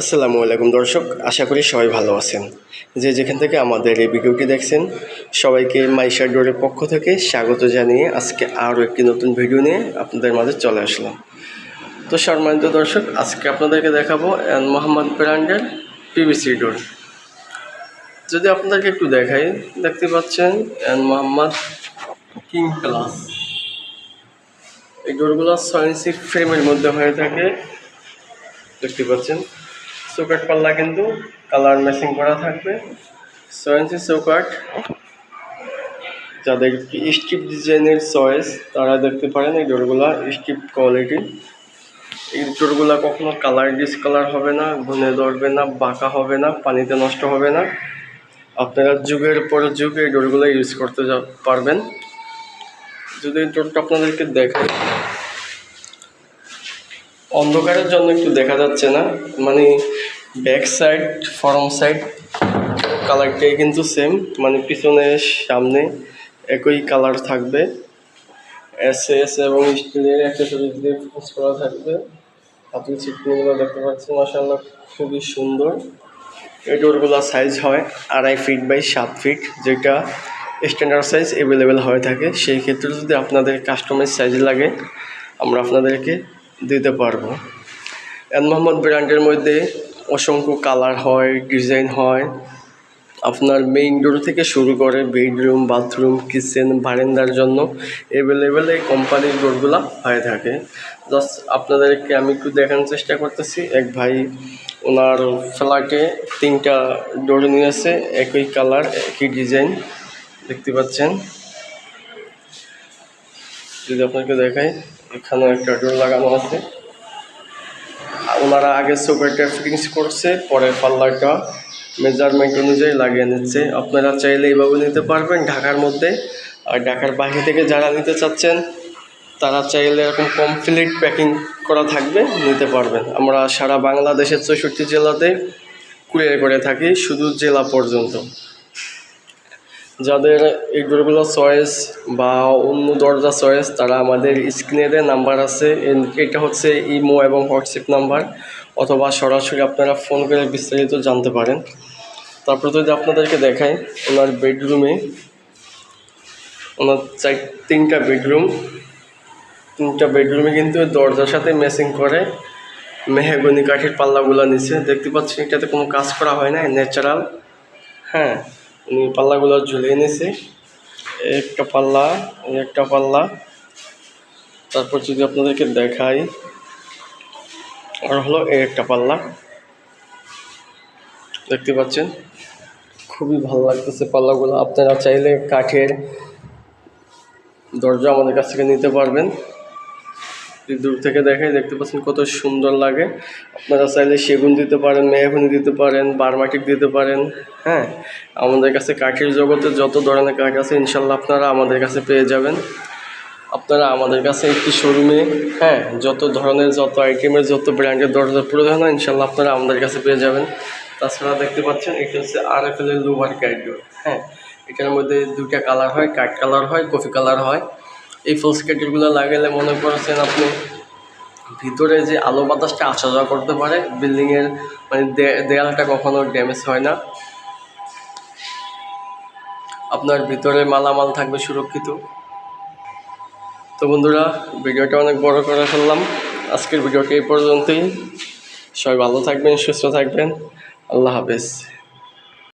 আসসালামু আলাইকুম দর্শক, আশা করি সবাই ভালো আছেন। যে যেখান থেকে আমাদের এই ভিডিওটি দেখছেন, সবাইকে মাইশা ডোরের পক্ষ থেকে স্বাগত জানিয়ে আজকে আরও একটি নতুন ভিডিও নিয়ে আপনাদের মাঝে চলে আসলাম। তো সম্মানিত দর্শক, আজকে আপনাদেরকে দেখাবো এন মোহাম্মদ ব্র্যান্ডের পিভিসি ডোর। যদি আপনাদেরকে একটু দেখাই, দেখতে পাচ্ছেন এন মোহাম্মদ কিং প্লাস এই ডোরগুলো ছয় ইঞ্চি ফ্রেমের মধ্যে হয়ে থাকে। দেখতে পাচ্ছেন। চৌকাট পাল্লা কিন্তু কালার ম্যাচিং করা থাকবে। ছয় ইঞ্চি যাদের স্টিপ ডিজাইনের চয়েস, তারা দেখতে পারেন এই ডোরগুলা স্টিপ কোয়ালিটি। এই ডোরগুলা কখনো কালার ডিসকালার হবে না, ঘুনে ধরবে না, বাঁকা হবে না, পানিতে নষ্ট হবে না। আপনারা যুগের পর যুগ এই ডোরগুলো ইউজ করতে পারবেন। যদি এই ডোরটা আপনাদেরকে দেখাই, অন্ধকারের জন্য একটু দেখা যাচ্ছে না। মানে ব্যাক সাইড ফরম সাইড কালারটাই কিন্তু সেম মানে পিছনে, সামনে একই কালার থাকবে। এস এস এবং স্টিলের অ্যাক্সেসরিজ দিয়ে ফোকাস করা থাকবে। আপনি চিটনিগুলো দেখতে পাচ্ছেন মাসাল্লাহ খুবই সুন্দর। এই ডোরগুলো সাইজ হয় আড়াই ফিট বাই সাত ফিট যেটা স্ট্যান্ডার্ড সাইজ অ্যাভেলেবেল হয়ে থাকে। সেই ক্ষেত্রে যদি আপনাদের কাস্টমাইজ সাইজ লাগে, আমরা আপনাদেরকে দিতে পারব। এন মোহাম্মদ ব্র্যান্ডের মধ্যে অসংখ্য কালার হয়, ডিজাইন হয়। আপনার মেইন ডোর থেকে শুরু করে বেডরুম বাথরুম কিচেন বারান্দার জন্য অ্যাভেলেবেল এই কোম্পানির ডোরগুলো হয়ে থাকে। জাস্ট আপনাদেরকে আমি একটু দেখানোর চেষ্টা করতেছি। এক ভাই ওনার ফ্ল্যাটে তিনটা ডোর নিয়েছে, একই কালার একই ডিজাইন দেখতে পাচ্ছেন? যদি আপনাকে দেখাই, এখানেও একটা ডোর লাগানো আছে। ওনারা আগে সোকেটটা ফিটিংস করছে, পরে পাল্লাটা মেজারমেন্ট অনুযায়ী লাগিয়ে নিচ্ছে। আপনারা চাইলে এইভাবে নিতে পারবেন ঢাকার মধ্যে। আর ঢাকার বাইরে থেকে যারা নিতে চাচ্ছেন, তারা চাইলে এরকম কমপ্লিট প্যাকিং করা থাকবে, নিতে পারবেন। আমরা সারা বাংলাদেশের চৌষট্টি জেলাতে কুরিয়ার করে থাকি, শুধু জেলা পর্যন্ত। যাদের এই ডোরগুলো চয়েস বা অন্য দরজা চয়েস তারা আমাদের স্ক্রিনে নাম্বার আছে এটা হচ্ছে ইমো এবং হোয়াটসঅ্যাপ নাম্বার অথবা সরাসরি আপনারা ফোন করে বিস্তারিত জানতে পারেন। তারপর যদি আপনাদেরকে দেখাই, ওনার বেডরুমে ওনার চার তিনটা বেডরুম তিনটা বেডরুমে কিন্তু দরজার সাথে ম্যাচিং করে মেহগনি কাঠের পাল্লাগুলো নিচে। দেখতে পাচ্ছেন, এটাতে কোনো কাজ করা হয় না ন্যাচারাল হ্যাঁ। উনি পাল্লাগুলো ঝুলিয়ে এই একটা পাল্লা একটা পাল্লা। তারপর যদি আপনাদেরকে দেখাই, আর হলো এই একটা পাল্লা। দেখতে পাচ্ছেন? খুবই ভালো লাগতেছে পাল্লাগুলো। আপনারা চাইলে কাঠের দরজা আমাদের কাছ থেকে নিতে পারবেন। দূর থেকে দেখে দেখতে পাচ্ছেন কত সুন্দর লাগে। আপনারা চাইলে সেগুন দিতে পারেন, মেহগুনি দিতে পারেন, বারমাটিক দিতে পারেন হ্যাঁ? আমাদের কাছে কাঠের জগতে যত ধরনের কাঠ আছে ইনশাল্লাহ আপনারা আমাদের কাছে পেয়ে যাবেন। আপনারা আমাদের কাছে একটি শোরুমে হ্যাঁ যত ধরনের যত আইটেমের, যত ব্র্যান্ডের দরজা প্রয়োজন হয় ইনশাল্লাহ আপনারা আমাদের কাছে পেয়ে যাবেন। তাছাড়া দেখতে পাচ্ছেন, এটা হচ্ছে আর এফ এল এর লোভার কাইট হ্যাঁ? এটার মধ্যে দুইটা কালার হয়, কাঠ কালার হয়, কফি কালার হয়। এই ফুল স্কেটিংগুলো লাগালে মনে করছেন আপনি ভিতরে যে আলো বাতাসটা আসা যাওয়া করতে পারে বিল্ডিংয়ের মানে দেয়ালটা কখনো ড্যামেজ হয় না। আপনার ভিতরে মালামাল থাকবে সুরক্ষিত। তো বন্ধুরা, ভিডিওটা অনেক বড় করে ফেললাম। আজকের ভিডিওটি এই পর্যন্তই। সবাই ভালো থাকবেন, সুস্থ থাকবেন। আল্লাহ হাফেজ।